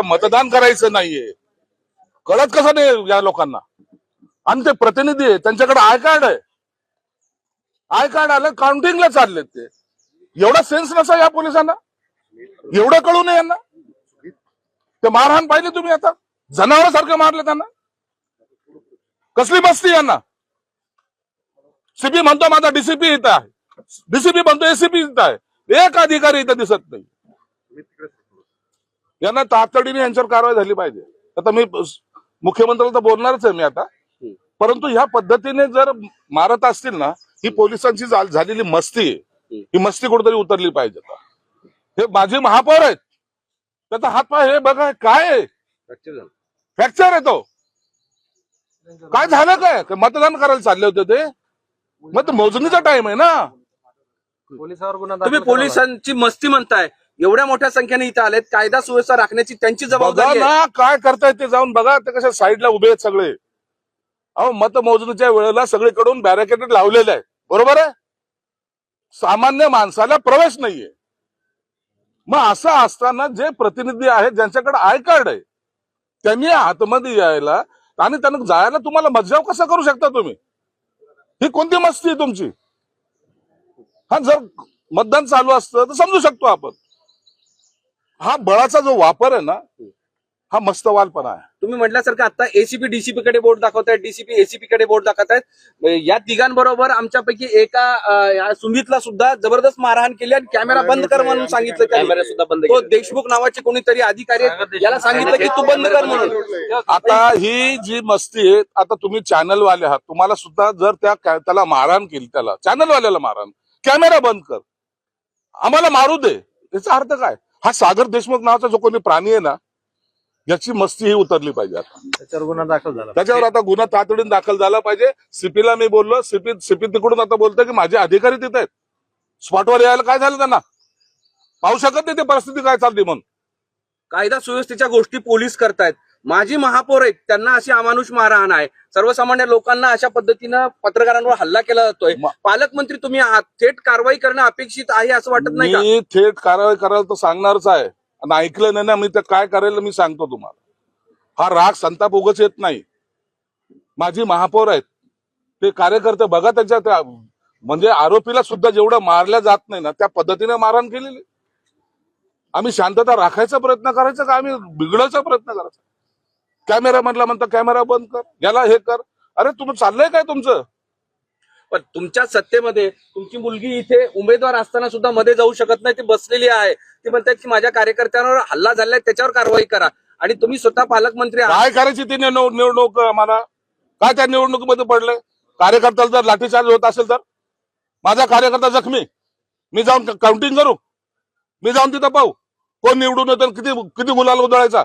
तर मतदान करायचं नाहीये. कळत कसं नाही या लोकांना? आणि ते प्रतिनिधी आहे त्यांच्याकडे आय कार्ड आहे. आय कार्ड आलं काउंटिंगला चाललेत ते. एवढा सेन्स नसा या पोलिसांना? एवढं कळू नये यांना? ते मारहाण पाहिले तुम्ही आता? जनावरासारखं मारलं त्यांना? कसली मस्ती यांना? सीपी म्हणतो माझा डीसीपी इथं आहे. डीसीपी म्हणतो एसीपी इथं आहे. एक अधिकारी इथं दिसत नाही. यांना तातडीने यांच्यावर कारवाई झाली पाहिजे. आता मी मुख्यमंत्र्याला तर बोलणारच आहे मी आता. परंतु ह्या पद्धतीने जर मारत असतील ना ही पोलिसांची झाल- झालेली मस्ती आहे. ही मस्ती कुठेतरी उतरली पाहिजे आता. हे माझे महापौर आहेत. त्याचा हातपाय हे बघा काय फ्रॅक्चर आहे तो. काय झालं काय? मतदान करायला चालले होते ते? मग मोजणीचा टाइम आहे ना. पोलिसावर गुन्हा तुम्ही. पोलिसांची मस्ती म्हणताय. एवढ्या मोठ्या संख्येने इथं आलेत. कायदा सुव्यवस्था राखण्याची त्यांची बघा जबाबदारी आहे. ना काय करतायत ते जाऊन बघा. ते कशा साईडला उभे आहेत सगळे. अहो मतमोजणीच्या वेळेला सगळीकडून बॅरिकेड लावलेलं आहे. बरोबर आहे? सामान्य माणसाला प्रवेश नाहीये. मग असं असताना जे प्रतिनिधी आहेत ज्यांच्याकडे आय कार्ड आहे त्यांनी आतमध्ये यायला आणि त्यांना जायला तुम्हाला मज्जाव कसा करू शकता तुम्ही? ही कोणती मस्ती आहे तुमची? हा जर मतदान चालू असतं तर समजू शकतो आपण. हा बळाचा जो वापर आहे ना हा मस्तवालपणा आहे. तुम्ही म्हटल्यासारखं आता एसीपी डीसीपी कडे बोर्ड दाखवतायत डीसीपी एसीपी कडे बोर्ड दाखवतायत. या तिघांबरोबर आमच्यापैकी एका सुमितला सुद्धा जबरदस्त मारहाण केली आणि कॅमेरा बंद कर म्हणून सांगितलं कॅमेरा सुद्धा बंद तो देशमुख नावाचे कोणीतरी अधिकारी आहेत, याला सांगितलं की तू बंद कर म्हणून. आता ही जी मस्ती आहे आता तुम्ही चॅनल वाले आहात तुम्हाला सुद्धा जर त्या त्याला मारहाण केली त्याला चॅनल वाल्याला मारहाण कॅमेरा बंद कर. आम्हाला मारू दे याचा अर्थ काय? हा सागर देशमुख नावाचा जो कोणी प्राणी आहे ना याची मस्ती ही उतरली पाहिजे आता. त्याच्यावर गुन्हा दाखल झाला त्याच्यावर आता गुन्हा तातडीने दाखल झाला पाहिजे. सीपीला मी बोललो सीपी सीपी तिकडून आता बोलतोय की माझे अधिकारी तिथे आहेत. स्पॉटवर यायला काय झालं त्यांना? पाहू शकत नाही ते परिस्थिती काय चालली म्हणून कायदा सुव्यवस्थेच्या गोष्टी पोलीस करतायत. माजी महापौर आहेत त्यांना अशी अमानुष मारहाण आहे. सर्वसामान्य लोकांना अशा पद्धतीनं पत्रकारांवर हल्ला केला जातोय. पालकमंत्री तुम्ही आहात थेट कारवाई करणं अपेक्षित आहे असं वाटत नाही का? मी थेट कारवाई करायला तर सांगणारच आहे. आणि ऐकलं नाही ना मी तर काय करेल मी सांगतो तुम्हाला. हा राग संताप उगच येत नाही. माझी महापौर आहेत. ते कार्यकर्ते बघा त्यांच्या त्या म्हणजे आरोपीला सुद्धा जेवढं मारल्या जात नाही ना त्या पद्धतीने मारहाण केलेली. आम्ही शांतता राखायचा प्रयत्न करायचा का? आम्ही बिघडायचा प्रयत्न करायचा? कॅमेरा म्हटला म्हणता कॅमेरा बंद कर याला हे कर. अरे तुम्ही चाललंय काय तुमचं? पण तुमच्या सत्तेमध्ये तुमची मुलगी इथे उमेदवार असताना सुद्धा मध्ये जाऊ शकत नाही ती बसलेली आहे. ती म्हणतात की माझ्या कार्यकर्त्यांवर हल्ला झालाय त्याच्यावर कारवाई करा. आणि तुम्ही स्वतः पालकमंत्री काय करायची ती निवड- निवडणूक आम्हाला? काय त्या निवडणुकीमध्ये पडलंय? कार्यकर्त्याला जर लाठीचार्ज होत असेल तर? माझा कार्यकर्ता जखमी. मी जाऊन काउंटिंग करू. मी जाऊन तिथं पाहू. कोण निवडून येतं किती किती गुलाल उधळायचा?